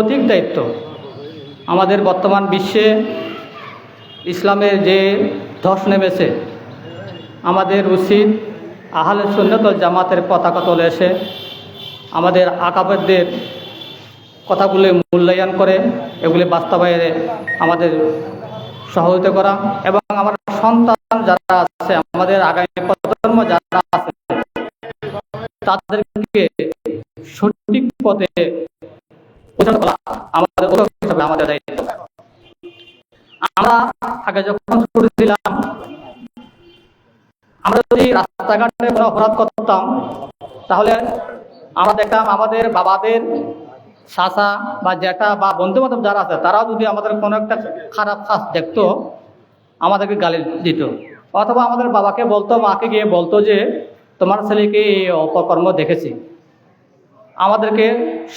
নৈতিক দায়িত্ব। আমাদের বর্তমান বিশ্বে ইসলামের যে ধস নেমেছে, আমাদের উচিত আহলে সুন্নত জামাতের পতাকা তোলে এসে আমাদের আকাবেরদের কথাগুলি মূল্যায়ন করে, এগুলি বাস্তবায়নে আমাদের সহযোগিতা করা এবং আমার সন্তান যারা আছে, আমাদের আগামী প্রজন্ম যারা আছে, তাদেরকে সঠিক পথে আমাদের দায়িত্ব। আমরা আগে যখন ছোট আমরা যদি রাস্তাঘাটে কোনো অপরাধ করতাম, তাহলে আমরা দেখতাম আমাদের বাবাদের চাচা বা জ্যাঠা বা বন্ধু বান্ধব যারা আছে, তারাও যদি আমাদের কোনো একটা খারাপ কাজ দেখতো, আমাদেরকে গালি দিত। অথবা আমাদের বাবাকে বলতো, মাকে গিয়ে বলতো যে, তোমার ছেলেকে এই অপকর্ম দেখেছি। আমাদেরকে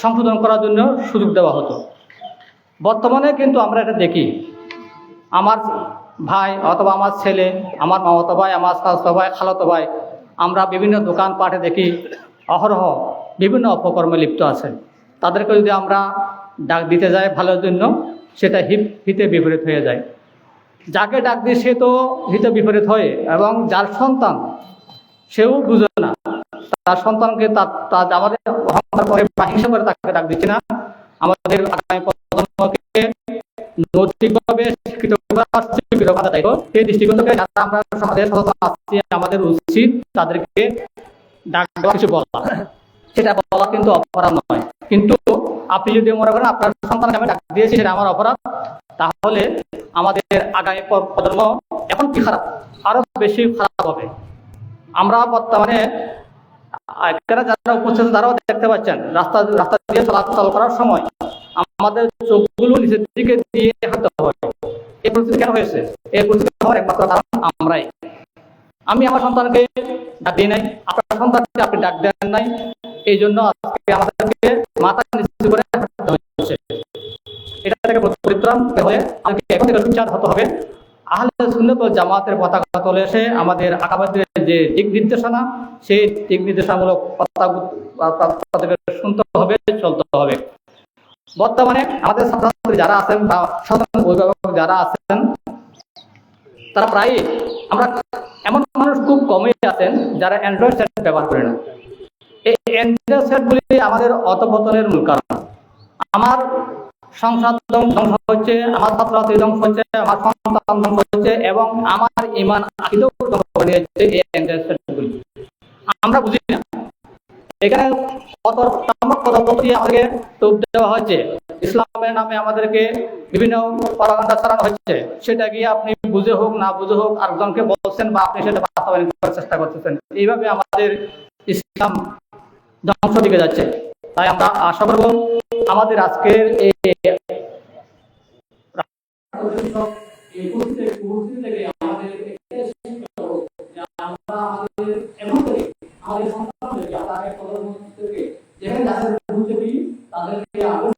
সংশোধন করার জন্য সুযোগ দেওয়া হতো। বর্তমানে কিন্তু আমরা এটা দেখি। আমার ভাই অথবা আমার ছেলে, আমার মামাতো ভাই, আমার সাস্তো ভাই, খালাতো ভাই, আমরা বিভিন্ন দোকান পাটে দেখি অহরহ বিভিন্ন অপকর্মে লিপ্ত আছে। তাদেরকে যদি আমরা ডাক দিতে যাই ভালোর জন্য, সেটা হিপ হিতে বিপরীত হয়ে যায়। যাকে ডাক দিয়ে সে তো হিতে বিপরীত হয় এবং যার সন্তান, সেও বুঝে তার সন্তানকে আমাদের অহংকার করে হিংসা করে তাকে ডাক দিচ্ছে না। আমাদের আগামী প্রজন্মকে নৈতিকভাবে শিক্ষিত সেই দৃষ্টিকোণ থেকে আমরা আমাদের উচিত, তাদেরকে ডাক কিছু বলা। সেটা বলা কিন্তু অপরাধ নয়। কিন্তু আপনি যদি মনে করেন আপনার সন্তানকে আমি ডাক দিয়েছি, সেটা আমার অপরাধ, তাহলে আমাদের আগামী প্রজন্ম এখন কি খারাপ? আরও বেশি খারাপ হবে। আমরা বর্তমানে এখানে যারা উপস্থিত তারাও দেখতে পাচ্ছেন, রাস্তা রাস্তা দিয়ে চলাচল করার সময় আমাদের চোখগুলো নিচের দিকে দিয়ে হাঁটতে হয় এই পরিস্থিতি কেন হয়েছে? এই পরিস্থিতি হওয়ার একমাত্র কারণ আমরাই। আমি আমার সন্তানকে ডাক দিই নাই, আপনার সন্তানকে আপনি ডাক দেন নাই, এই জন্য আজকে আমাদেরকে মাথা নিচু করে হাঁটতে হচ্ছে এটা থেকে পরিত্রাণ হয়ে আমাদেরকে এখন থেকে সুচার হতে হবে। আহলে জামাতের পতাকা তলে এসে আমাদের আকাবাদের যে দিক নির্দেশনা, সেই দিক নির্দেশনামূলক তাদেরকে শুনতে হবে, চলতে হবে। বর্তমানে আমাদের ছাত্রছাত্রী যারা আছেন বা সাধারণ অভিভাবক যারা আছেন, তারা প্রায়ই আমরা এমন মানুষ খুব কমই আছেন যারা অ্যান্ড্রয়েড সেট ব্যবহার করে না। এই অ্যান্ড্রয়েড সেটগুলি আমাদের অতপতনের মূল কারণ। আমার সংসার ধ্বংস হচ্ছে, আমার ধ্বংস হচ্ছে, আমার ধ্বংস হচ্ছে, এবং আমার ইমান আমরা বুঝি না? এখানে আমাদেরকে টোপ দেওয়া হচ্ছে ইসলামের নামে আমাদেরকে বিভিন্ন চালানো হচ্ছে সেটা গিয়ে আপনি বুঝে হোক, না বুঝে হোক, আরেকজনকে বলছেন বা আপনি সেটা বাস্তবায়ন করার চেষ্টা করতেছেন। এইভাবে আমাদের ইসলাম ধ্বংস দিকে যাচ্ছে। তাই আমরা আশা করব আমাদের আজকের এই আমাদের সন্তানদেরকে তাদেরকে হোক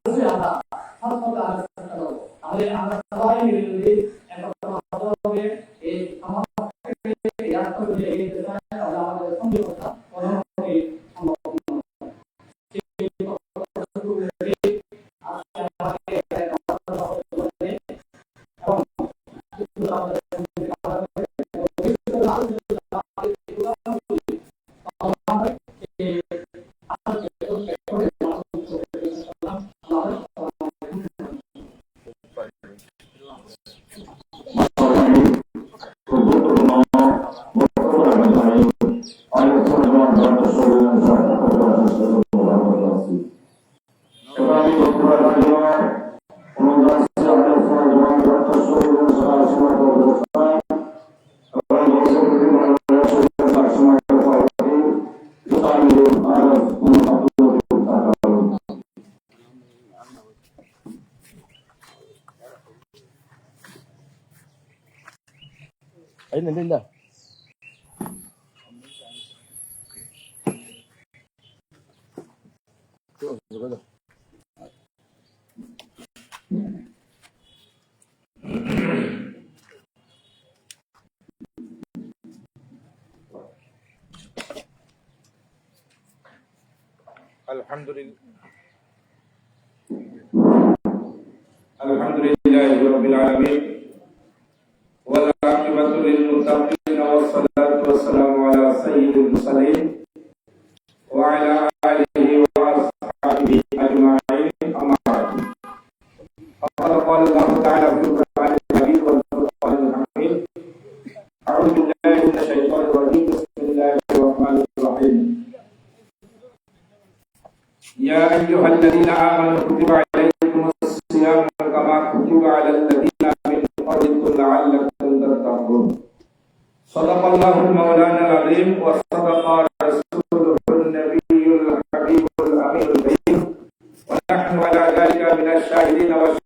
بإذن الله. الحمد لله. يا أيها الذين آمنوا كتب عليكم الصيام كما كتب على الذين من قبلكم لعلكم تتقون. صدق الله المولانا العظيم وصدق رسوله النبي الحبيب الأمين. الكريم ونحن على ذلك من الشاهدين والشاكرين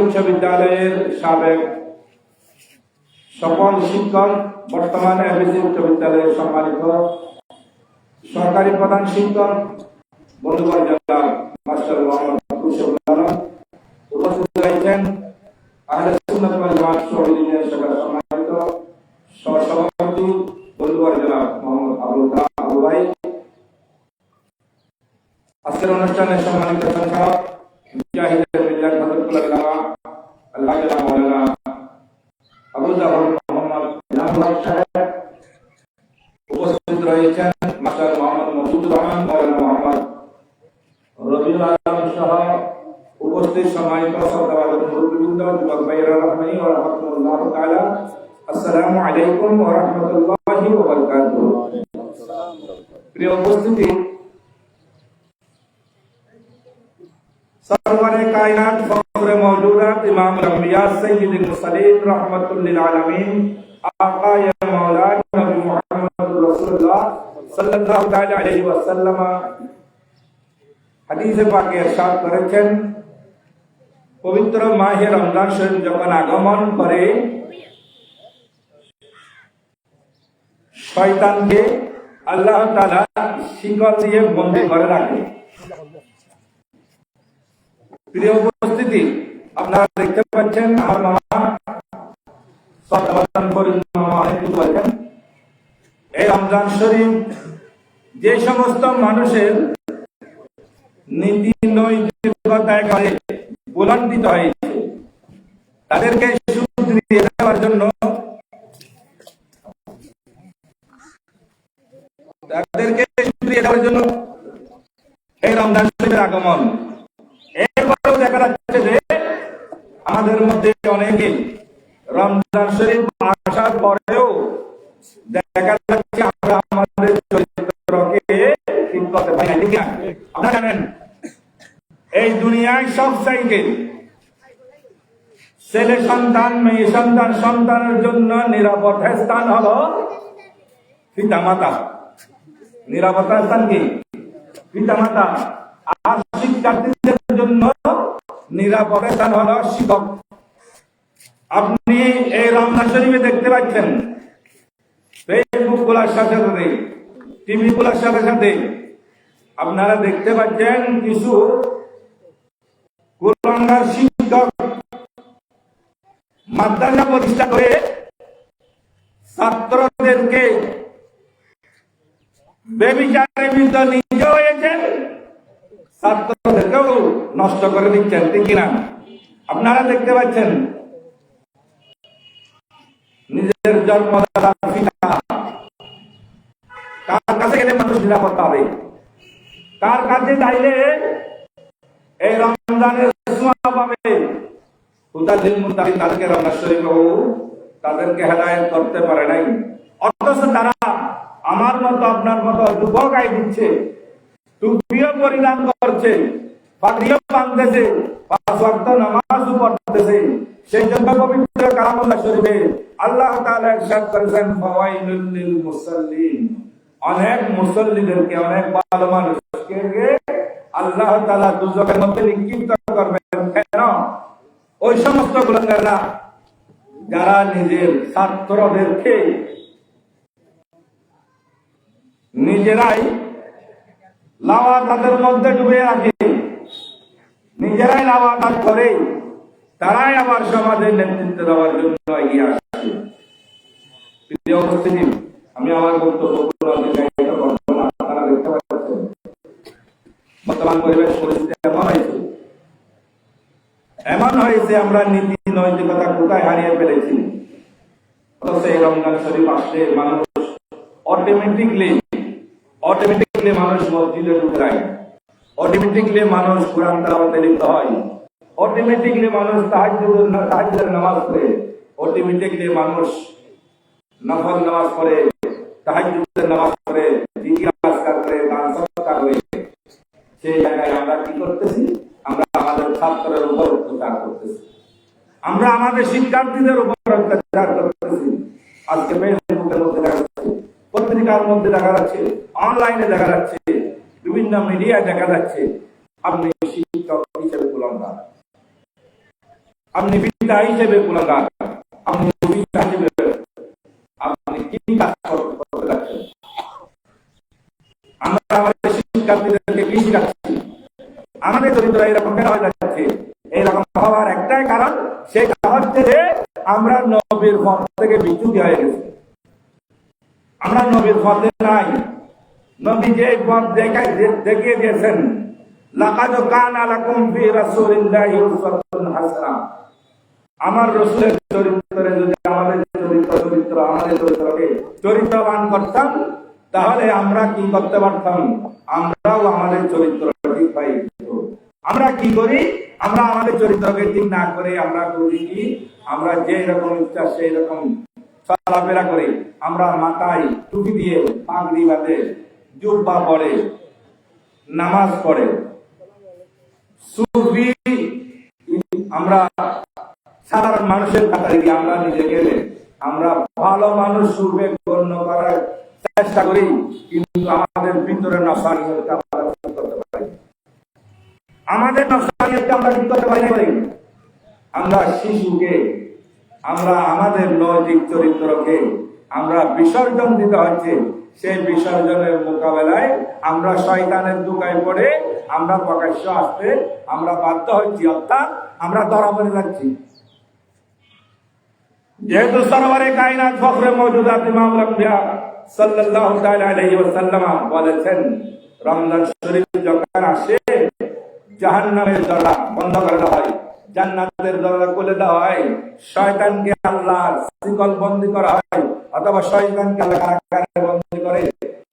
উচ্চ সাবেক সকল শিক্ষক, বর্তমানে এবিসি উচ্চ বিদ্যালয়ের সম্মানিত সরকারি প্রধান শিক্ষক, বন্ধুগণ, জনাব মাস্টার মোহাম্মদ উপস্থিত রয়েছেন আহলে সুন্নাত ওয়াল জামাত শহীদিনের শাখার সম্মানিত সহসভাপতি বন্ধুগণ জনাব মোহাম্মদ আবুল কালাম আবু ভাই আজকের অনুষ্ঠানে সম্মানিত সংখ্যক মুজাহিদের মিল্লাত হযরতুল আল্লামা আল্লাহ জানা মাওলানা আবু জাফর মোহাম্মদ ইনামুল্লাহ সাহেব উপস্থিত রয়েছেন মাস্টার মোহাম্মদ মসুদুর রহমান মৌলানা মোহাম্মদ রবিউল আলম সহ উপস্থিত সম্মানিত সদাবাদ মুরব্বীবৃন্দ যুবক ভাইয়েরা রহমানি ওয়া রাহমাতুল্লাহ তাআলা আসসালামু আলাইকুম ওয়া রাহমাতুল্লাহি ওয়া বারাকাতুহু প্রিয় উপস্থিতি সরওয়ারে কায়নাত ফখরে মওজুদাত ইমাম আম্বিয়া সাইয়্যিদুল মুরসালিন রাহমাতুল লিল আলামিন আকা ইয়া মাওলানা নবী মুহাম্মদুর রাসূলুল্লাহ সাল্লাল্লাহু তাআলা আলাইহি ওয়াসাল্লাম হাদিসে পাকে ইরশাদ করেছেন, পবিত্র মাহে রমজান যখন আগমন করে, শয়তানকে আল্লাহ তাআলা দিয়ে বন্দী করে রাখে। প্রিয় উপস্থিতি, আপনারা দেখতে পাচ্ছেন আমার মামা সদাবাদান করিম মামা অনেক কিছু বলেছেন রমজান শরীফ, যে সমস্ত মানুষের নীতি নৈতিকতায় কাজে বুলন্ডিত হয়েছে, তাদেরকে সুদৃঢ় দেওয়ার জন্য তাদেরকে সুদৃঢ় দেওয়ার জন্য এই রমজান শরীফের আগমন। এরপরেও দেখা যাচ্ছে যে আমাদের মধ্যে অনেকেই রমজান শরীফ আসার পরেও দেখা এই দুনিয়ায় সব চাইতে ছেলে সন্তান, মেয়ে সন্তান, সন্তানের জন্য নিরাপদ স্থান হলো পিতা মাতা নিরাপত্তা স্থান কি? পিতা মাতা আর শিক্ষার্থীদের জন্য নিরাপদ স্থান হলো শিক্ষক। আপনি এই রমনা শরীফে দেখতে পাচ্ছেন ফেসবুক খোলার সাথে সাথে টিভি খোলার সাথে সাথে আপনারা দেখতে পাচ্ছেন কিছু কুলাঙ্গার শিক্ষক মাদ্রাসা প্রতিষ্ঠা করে ছাত্রদেরকে বেবিচারে বিদ্ধ নিজে হয়েছেন। ছাত্রদেরকেও নষ্ট করে দিচ্ছেন কিনা? আপনারা দেখতে পাচ্ছেন, নিজের জন্মদাতা কার কাছে গেলে মানুষ নিরাপদ পাবে? কার কাছে চাইলে এই রমজানের পাবে তাদেরকে রমজান শরীফ তাদেরকে করতে পারে নাই। অথচ তারা আমার মতো, আপনার মতো যুবক আই দিচ্ছে পরিধান করছে বাঁধতেছে পড়তেছে। সেই জন্য পবিত্র কালামুল্লাহ শরীফে আল্লাহ তাআলা ইরশাদ করেছেন, ফাওয়াইলুল লিল মুসাল্লিন। অনেক মুসল্লিদেরকে, অনেক ভালো মানুষকে আল্লাহ তাআলা দুজকের মধ্যে নিক্ষিপ্ত করবেন। কেন? ওই সমস্ত গুণাগাররা যারা নিজের ছাত্রদেরকে নিজেরাই লাওয়া তাদের মধ্যে ডুবে রাখে। নিজেরাই লাওয়া কাজ করে, তারাই আবার সমাজের নেতৃত্ব দেওয়ার জন্য এগিয়ে আসছে আমি আমার বক্তব্য অতিবাহিত করব না আপনারা দেখতে পাচ্ছেন বর্তমান পরিবেশ পরিস্থিতি এমন হয়েছে। এমন হয়েছে আমরা নীতি নৈতিকতা কোথায় হারিয়ে ফেলেছি। রমজান শরীফ আসলে মানুষ অটোমেটিকলি অটোমেটিকলি মানুষ মসজিদে ঢুকে যায়। অটোমেটিকলি মানুষ কোরআন লিপ্ত হয়। অটোমেটিকলি মানুষ তাহাজ্জুদের নামাজ পড়ে। অটোমেটিকলি মানুষ নফল নামাজ পড়ে, তাহাজ্জুদের নামাজ পড়ে দিদি আজকার করে দান সৎকার করে সেই জায়গায় আমরা কি করতেছি, আমরা আমাদের ছাত্রের উপর অত্যাচার করতেছি। আমরা আমাদের শিক্ষার্থীদের উপর অত্যাচার করতেছি। আজকে ফেসবুকের মধ্যে দেখা যাচ্ছে, পত্রিকার মধ্যে দেখা যাচ্ছে, অনলাইনে দেখা যাচ্ছে, বিভিন্ন মিডিয়ায় দেখা যাচ্ছে, আপনি শিক্ষক হিসেবে কুলঙ্গার আপনি পিতা হিসেবে কুলঙ্গার আপনি পিতা হিসেবে আপনি কি কাজ করতে যাচ্ছেন? আমরা আমাদের শিক্ষার্থীদেরকে কি শিখাচ্ছি? আমাদের চরিত্র এরকম কেন হয়ে যাচ্ছে? এইরকম হওয়ার একটাই কারণ কারণ হচ্ছে যে আমরা নবীর পথ থেকে বিচ্যুতি হয়ে গেছি। আমরা নবীর পথে নাই। নবী যে পথ দেখিয়ে ফি রাসূলিল্লাহি উসওয়াতুন হাসানাহ আমার রসুলের চরিত্রে যদি আমাদের চরিত্র চরিত্র, আমাদের চরিত্রকে চরিত্রবান করতাম, তাহলে আমরা কি করতে পারতাম? আমরাও আমাদের চরিত্র ঠিক পাই আমরা কি করি? আমরা আমাদের চরিত্রকে ঠিক না করে আমরা করি কি? আমরা যে রকম ইচ্ছা, সেই রকম চলাফেরা করে। আমরা মাথায় টুপি দিয়ে পাগড়ি বাঁধে, জুব্বা পরে, নামাজ পড়ে। সুফি, আমরা সাধারণ মানুষের আমরা নিজেকে আমরা ভালো মানুষ রূপে গণ্য করার চেষ্টা করি, কিন্তু আমাদের ভিতরে নশানিয়তকে আমরা ঠিক করতে পারি না। আমাদের আমরা ঠিক করতে পারি না। আমরা শিশুকে, আমরা আমাদের নৈতিক চরিত্রকে আমরা বিসর্জন দিতে হচ্ছে সেই বিসর্জনের মোকাবেলায় আমরা শয়তানের দুকায় পড়ে আমরা প্রকাশ্য আসতে আমরা বাধ্য হচ্ছি, অর্থাৎ আমরা ধরা পড়ে যাচ্ছি যেহেতু সরওয়ারে কায়নাত ফখরে মওজুদাত ইমাম রাম্বিয়া সাল্লাল্লাহু বলেছেন, রমজান শরীফ জাহান্নামের দরজা বন্ধ করে দেওয়া হয়। জান্নাতের দরজা খুলে দেওয়া হয়। শয়তানকে আল্লাহর শিকল বন্দি করা হয়। অথবা শয়তানকে কারাগারে বন্দি করে।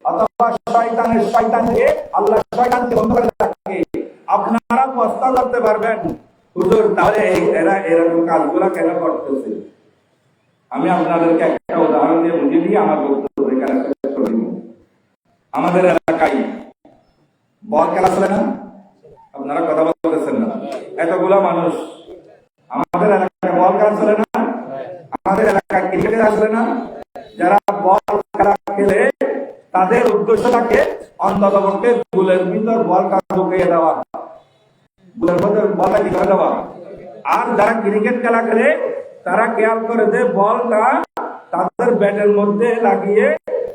অথবা শয়তানের শয়তানকে আল্লাহ শয়তানকে বন্ধ করে রাখে আপনারা প্রস্তাব করতে পারবেন, হুজুর, তাহলে এরা এরকম কাজগুলা কেন করতেছে? আমি আপনাদেরকে একটা উদাহরণ দিয়ে বুঝিয়ে দিয়ে আমার বক্তব্য এখানে। আমাদের এলাকায় বল খেলা না? আপনারা কথা বলতেছেন না। এতগুলা মানুষ। আমাদের এলাকায় বল খেলা চলে না? আমাদের এলাকায় ক্রিকেট আসবে না? যারা বল খেলা খেলে, তাদের উদ্দেশ্য থাকে অন্তত পক্ষে গুলের ভিতর বল কাজ ঢুকিয়ে দেওয়া। বুলের মধ্যে বলটা কি দেওয়া। আর যারা ক্রিকেট খেলা খেলে, তারা খেয়াল করে যে বলটা তাদের ব্যাটের মধ্যে লাগিয়ে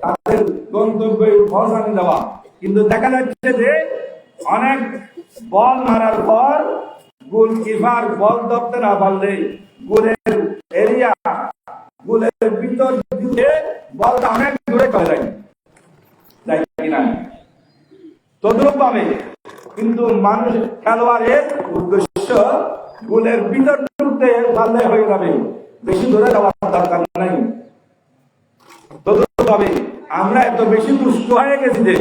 তাদের গন্তব্যে পৌঁছানো দেওয়া। কিন্তু দেখা যাচ্ছে যে অনেক বল মারার পর গোল কিপার বল ধরতে না পারলে গোলের এরিয়া, গোলের ভিতর দিয়ে বলটা অনেক দূরে চলে যায়। যায় কিনা তদ্রুপ ভাবে কিন্তু মানুষ খেলোয়াড়ের উদ্দেশ্য গোলের ভিতর ঢুকতে পারলে হয়ে যাবে। বেশি দূরে যাওয়ার দরকার নাই। তদ্রুপ ভাবে আমরা এত বেশি দুষ্ট হয়ে গেছি যে,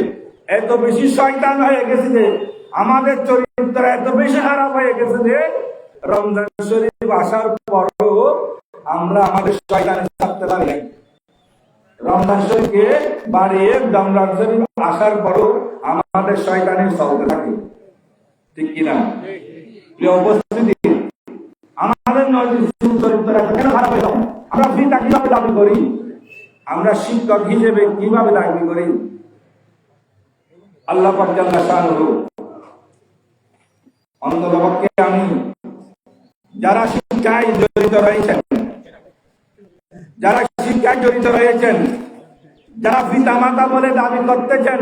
এত বেশি শয়তান হয়ে গেছি যে আমাদের চরিত্র এত বেশি খারাপ হয়ে গেছে যে রমজান শরীফ আসার পরও আমরা আমাদের শয়তানে থাকতে পারি রমজান শরীফকে বাড়িয়ে রমজান শরীফ আসার পরও আমাদের শয়তানে চলতে থাকে। ঠিক কিনা? উপস্থিতি, আমাদের চরিত্র কেন খারাপ হইল আমরা ফিতা কীভাবে দাবি করি? আমরা শিক্ষক হিসেবে কীভাবে দাবি করি? আল্লাহ পাক জাল্লা শাহরু অন্ততপক্ষে আমি যারা শিক্ষায় জড়িত রয়েছেন, যারা শিক্ষায় জড়িত রয়েছেন, যারা পিতা মাতা বলে দাবি করতেছেন,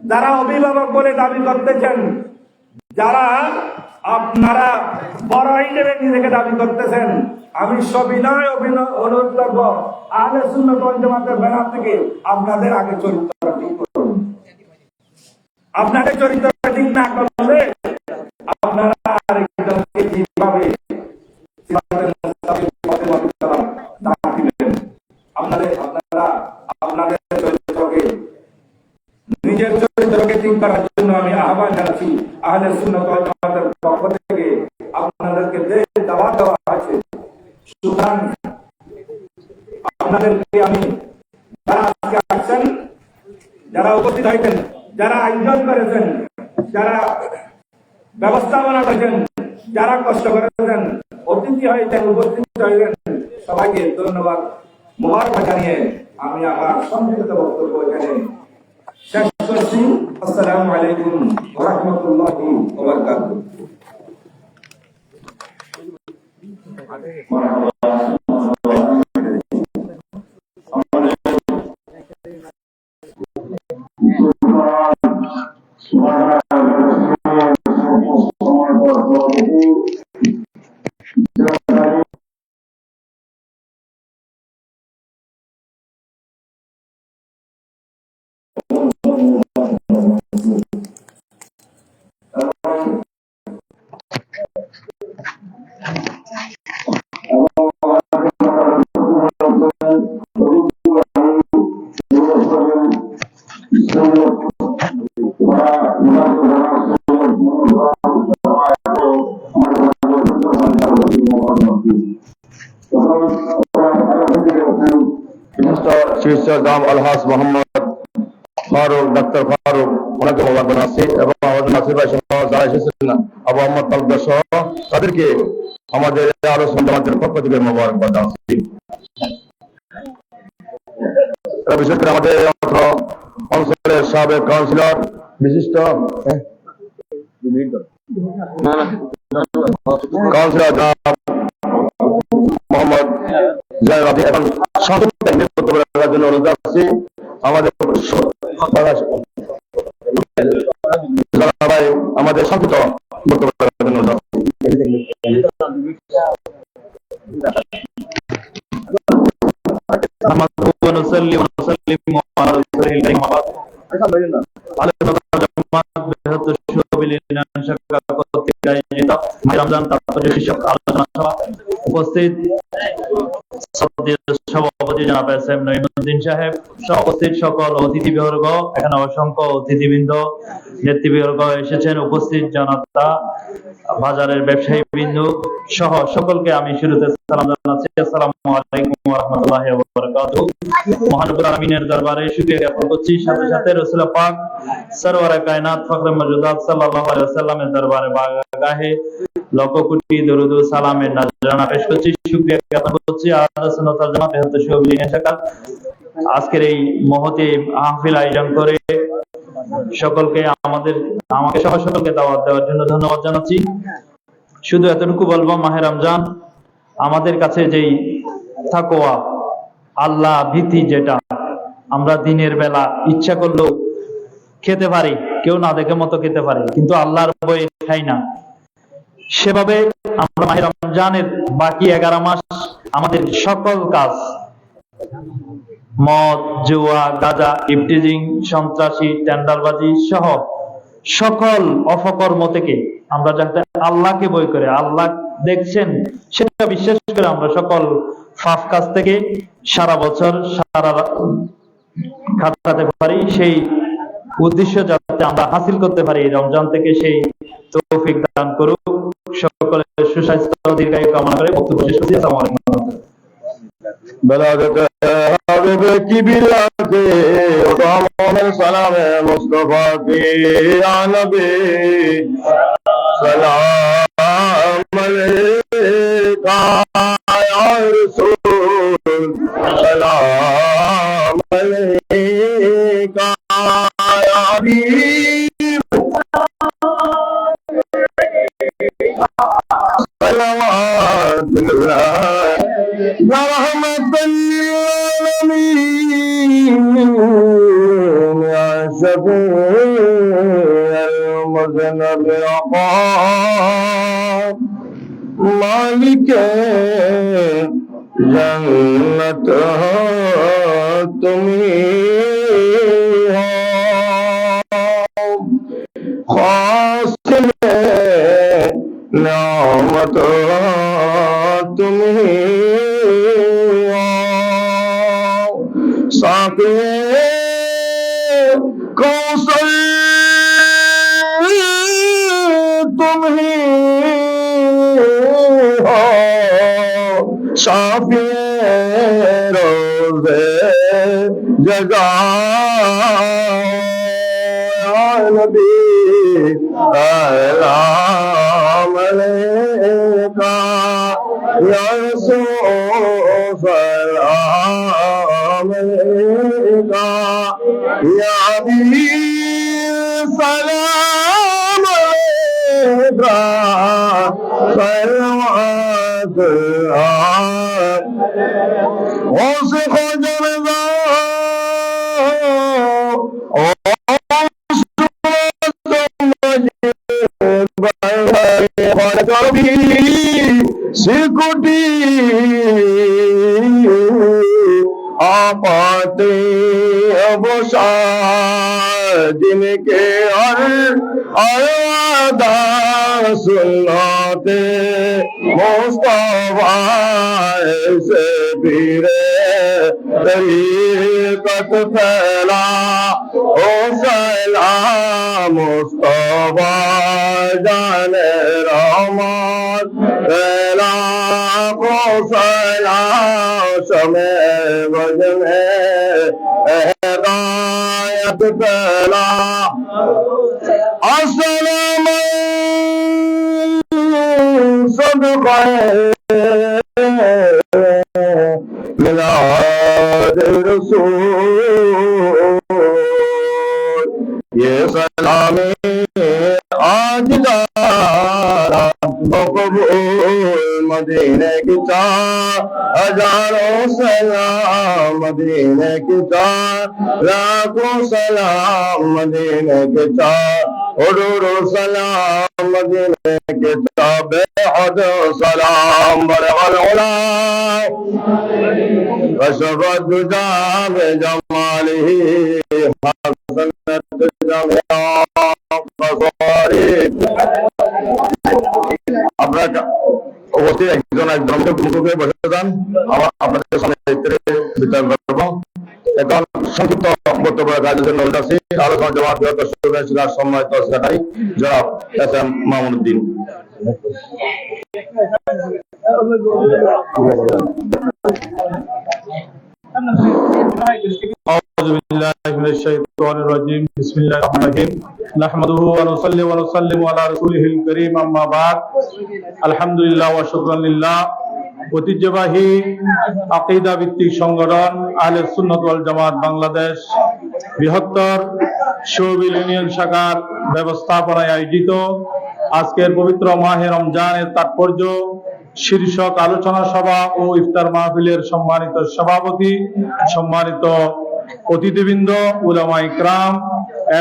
যারা অভিভাবক বলে দাবি করতেছেন, যারা আপনারা বড় হিসেবে নিজেকে দাবি করতেছেন, আমি সবিনয় অভিনয় অনুরোধ করব, আহলে সুন্নত জামাতের ব্যানার থেকে আপনাদের আগে চরিত্র ঠিক করুন। আপনাদের চরিত্র ঠিক না করলে আপনারা আরেকজনকে কীভাবে সিরাতের মুস্তাকিম পথে পরিচালনা দান দিবেন আপনাদের আপনারা আপনাদের চরিত্রকে নিজের চরিত্রকে ঠিক করার জন্য আমি আহ্বান জানাচ্ছি আহলে সুন্নাত ওয়াল জামাতের পক্ষ থেকে আপনাদেরকে যে দাওয়াত দেওয়া আছে সুতরাং আপনাদেরকে আমি যারা আজকে আসছেন যারা উপস্থিত হয়েছেন যারা আয়োজন করেছেন যারা ব্যবস্থাপনা করেছেন, যারা কষ্ট করেছেন, অতিথি হয়েছেন উপস্থিত হয়েছেন সবাইকে ধন্যবাদ মোবারক জানিয়ে আমি আমার সংক্ষিপ্ত বক্তব্য এখানে শেষ করছি। আসসালামু আলাইকুম রাহমাতুল্লাহি ওয়া বারাকাতুহু বিশিষ্ট চিকিৎসক দাম আলহাস মোহাম্মদ ফারুক ডাক্তার ফারুক ওনাকে মোবারক জানাচ্ছি এবং আমাদের নাসির ভাই সহ যারা এসেছেন আবু মোহাম্মদ তালুকদার সহ তাদেরকে আমাদের এই আলোচনা জামাতের পক্ষ থেকে মোবারক জানাচ্ছি এরা বিশেষ করে আমাদের এই অত্র অঞ্চলের সাবেক কাউন্সিলর বিশিষ্ট কাউন্সিলর জনাব মোহাম্মদ জয় রাবি এবং সংক্ষিপ্ত বক্তব্য রাখার জন্য অনুরোধ করছি আমাদের ভাই আমাদের সংক্ষিপ্ত বক্তব্য রাখার জন্য অনুরোধ করছি। نحمده ونصلي ونسلم على رسوله الكريم أما উপস্থিত সভাপতি জনাব এস এম নঈমুদ্দিন সাহেব সহ উপস্থিত সকল অতিথিবর্গ এখানে অসংখ্য অতিথিবৃন্দ নেতৃবর্গ এসেছেন, উপস্থিত জনতা, বাজারের ব্যবসায়ী বিন্দু সহ সকলকে আমি শুরুতে সালাম জানাচ্ছি। আসসালামু আলাইকুম ওয়া রাহমাতুল্লাহি ওয়া বারাকাতুহু মহানবুল আমিনের দরবারে শুকরিয়া জ্ঞাপন করছি। সাথে সাথে রাসূল পাক সরওয়ারে কায়নাত ফখরে মওজুদাত সাল্লাল্লাহু আলাইহি ওয়াসাল্লামের দরবারে বাগাহে লক্ষ কোটি দরুদ ও সালামের নজরানা পেশ করছি। শুকরিয়া জ্ঞাপন করছি। জামাত হেলথ শোবিলিন শাখা আজকের এই মহতি মাহফিল আয়োজন করে সকলকে আমাদের, আমাকে সহ সকলকে দাওয়াত দেওয়ার জন্য ধন্যবাদ জানাচ্ছি। শুধু এতটুকু বলব, মাহে রমজান, আমাদের কাছে যেই তাকওয়া, আল্লাহ ভীতি যেটা, আমরা দিনের বেলা ইচ্ছা করলেও খেতে পারি, কেউ না দেখে মতো খেতে পারি, কিন্তু আল্লাহর বই খাই না। সেভাবে আমরা মাহে রমজানের বাকি এগারো মাস আমাদের সকল কাজ মদ, জুয়া, গাঁজা, ইফটিজিং, সন্ত্রাসী, টেন্ডারবাজি সহ সকল অপকর্ম থেকে আমরা যাতে আল্লাহকে বই করে। আল্লাহ দেখছেন, সেটা বিশ্বাস করে আমরা সকল ফাফ কাজ থেকে সারা বছর সারা কাটাতে পারি। সেই উদ্দেশ্য যাতে আমরা হাসিল করতে পারি। রমজান থেকে সেই তৌফিক দান করুক। সকলের সুস্বাস্থ্য, দীর্ঘায়ু কামনা করে বক্তব্য শেষ করছি। আসসালামু আলাইকুম। তবে কি বিলাতে ওটামের সালামে মুস্তফা কে আনবে সালাম আলাইকা ইয়া রাসূল। সালাম আলাইকা ইয়া জন্নত তুমি নমত তুমি সাকে কৌশল তুমি شفیع روز جگا نبی الام علیکہ یا رسول الام علیکہ یا حبیب سلام علیکہ سلام علیکہ ওসে খোঁজরে সিকুটি আমাতে অবসার দিনকে আর আদা সুন্নতে মোস্তফা ভিড়ে কত ফেলা ও ফেলা মুস্তবা জানে রহমান ফেলা ও ফেলা সমে বজনে হেদায়ত ফেলা আসসালামু صدقه मिलाद रसूल ये सलाम आज दारा मकबूल मदीने की चार हजारों सलाम मदीने की चार लाखों सलाम मदीने के حضور سلام مدینہ کے تاب حضور سلام برغ العلا وشفت جام جماله حسنت جمع مصارف আপনার উপস্থিত একজন একদমকে বসে যান আমার আপনাদের সামনে বিচার করব এখন সংক্ষিপ্ত বক্তব্য রাখার জন্য আছি আলোচনা জমা বৃহত্তর শিক্ষার সম্মানিত সেক্রেটারি জনাব এস এম মামুনুদ্দিন أعوذ بالله من الشيطان الرجيم بسم الله الرحمن الرحيم نحمده ونصلي ونسلم على رسوله الكريم أما بعد الحمد لله وشكرا لله ঐতিহ্যবাহী আকিদা ভিত্তিক সংগঠন আহলে সুন্নত জামাত বাংলাদেশ বৃহত্তর শোবিল ইউনিয়ন শাখার ব্যবস্থাপনায় আয়োজিত। আজকের পবিত্র মাহে রমজানের তাৎপর্য, শীর্ষক আলোচনা সভা ও ইফতার মাহফিলের সম্মানিত সভাপতি, সম্মানিত অতিথিবৃন্দ উলামা ইকরাম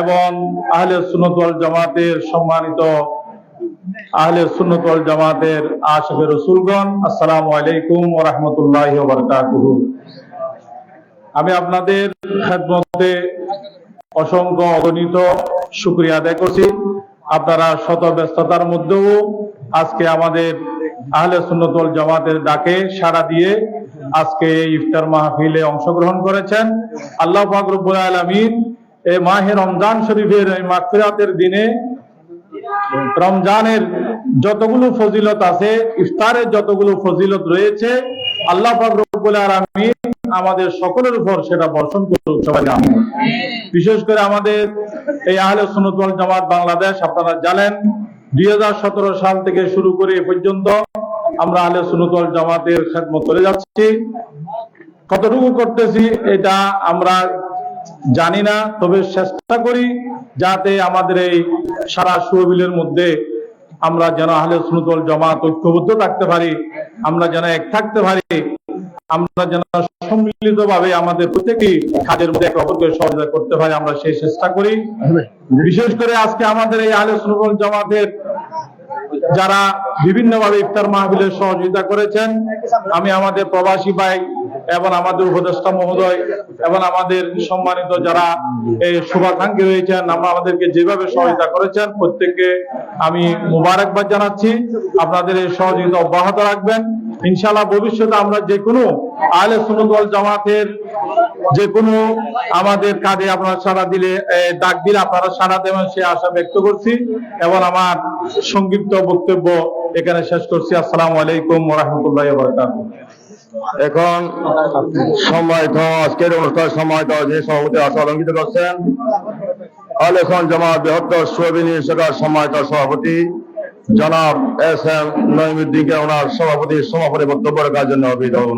এবং আহলে সুন্নত ওয়াল জামাতের সম্মানিত আহলে সুন্নত ওয়াল জামাতের আশিক রসুলগণ, আসসালামু আলাইকুম ওয়া রাহমাতুল্লাহি আমি আপনাদের খেদমতে অসংখ্য অগণিত শুক্রিয়া আদায় করছি। আপনারা শত ব্যস্ততার মধ্যেও আজকে আমাদের আহলে সুন্নত ওয়াল জামাতের ডাকে সাড়া দিয়ে আজকে ইফতার মাহফিলে অংশগ্রহণ করেছেন। আল্লাহ পাক রব্বুল আলামিন এই মাহে রমজান শরীফের এই মাগফিরাতের দিনে রমজানের যতগুলো ফজিলত আছে, ইফতারের যতগুলো ফজিলত রয়েছে, আল্লাহ রব্বুল আলামিন আমাদের সকলের উপর সেটা বর্ষণ করুক, সবাই বিশেষ করে আমাদের এই আহলে সুন্নাত জামাত বাংলাদেশ, আপনারা জানেন, দুই হাজার সতেরো সাল থেকে শুরু করে এ পর্যন্ত আমরা আহলে সুন্নাত জামাতের খেদমত করে যাচ্ছি। কতটুকু করতেছি, এটা আমরা জানি না, তবে চেষ্টা করি যাতে আমাদের এই সারা সুবিলের মধ্যে আমরা যেন আহলে সুনতল জামাত ঐক্যবদ্ধ থাকতে পারি আমরা যেন এক থাকতে পারি আমরা যেন সম্মিলিত ভাবে আমাদের প্রত্যেকেই কাজের মধ্যে একে অপরকে সহযোগিতা করতে পারি আমরা সেই চেষ্টা করি। বিশেষ করে আজকে আমাদের এই আহলে সুনতল জামাতের যারা বিভিন্ন ভাবে ইফতার মাহবিলের সহযোগিতা করেছেন আমি আমাদের প্রবাসী ভাই এবং আমাদের উপদেষ্টা মহোদয় এবং আমাদের সম্মানিত যারা এই শুভাকাঙ্ক্ষী রয়েছেন, আমরা আমাদেরকে যেভাবে সহযোগিতা করেছেন, প্রত্যেককে আমি মুবারকবাদ জানাচ্ছি। আপনাদের এই সহযোগিতা অব্যাহত রাখবেন। ইনশাআল্লাহ ভবিষ্যতে আমরা যে কোনো আহলে ওয়াল জামাতের যে কোনো আমাদের কাজে আপনারা সাড়া দিলে ডাক দিলে আপনারা সাড়া দেবেন সে আশা ব্যক্ত করছি। এবং আমার সংক্ষিপ্ত বক্তব্য এখানে শেষ করছি। আসসালামু আলাইকুম রহমতুল্লাহ বরকাতুহ। এখন সময় তো আজকের অনুষ্ঠান তো যে সভাপতি আশা অলঙ্কিত করছেন। আলেখন জমা বৃহত্তর সুবিনী শাখার তার সভাপতি, জনাব এস এম নইমুদ্দিনকে ওনার সভাপতি সমাপনী বক্তব্য রাখার জন্য অভিনন্দন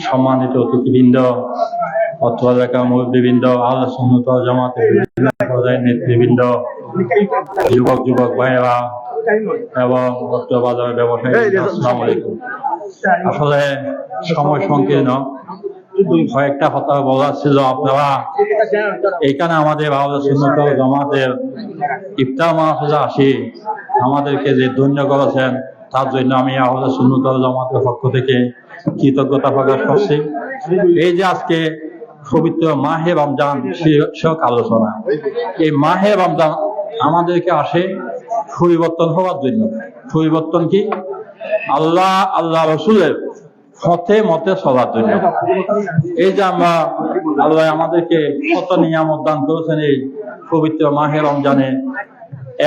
সম্মানিত অতিথিবৃন্দ অত্র এলাকা মুরব্বীবৃন্দ, আল্লাহ সন্নত নেতৃবৃন্দ, যুবক যুবক ভাইয়েরা এবং অত্র বাজারের ব্যবসায়ী আসসালাম আলাইকুম। আসলে সময় সংকীর্ণ। কয়েকটা কথা বলার ছিল আপনারা। এইখানে আমাদের বাংলা সুন্নত জমাতের ইফতার মাহফুজা আসি। আমাদেরকে যে ধন্য করেছেন, তার জন্য আমি আহ সুন্নত জমাতের পক্ষ থেকে কৃতজ্ঞতা প্রকাশ করছি। এই যে আজকে পবিত্র মাহে রমজান শীর্ষক আলোচনা। এই মাহে রমজান আমাদেরকে আসে পরিবর্তন হওয়ার জন্য। পরিবর্তন কি? আল্লাহ আল্লাহ রসুলের পথে মতে চলার জন্য। এই যে আমরা আল্লাহ আমাদেরকে কত নিয়ামত দান করেছেন এই পবিত্র মাহে রমজানে।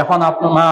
এখন আপনারা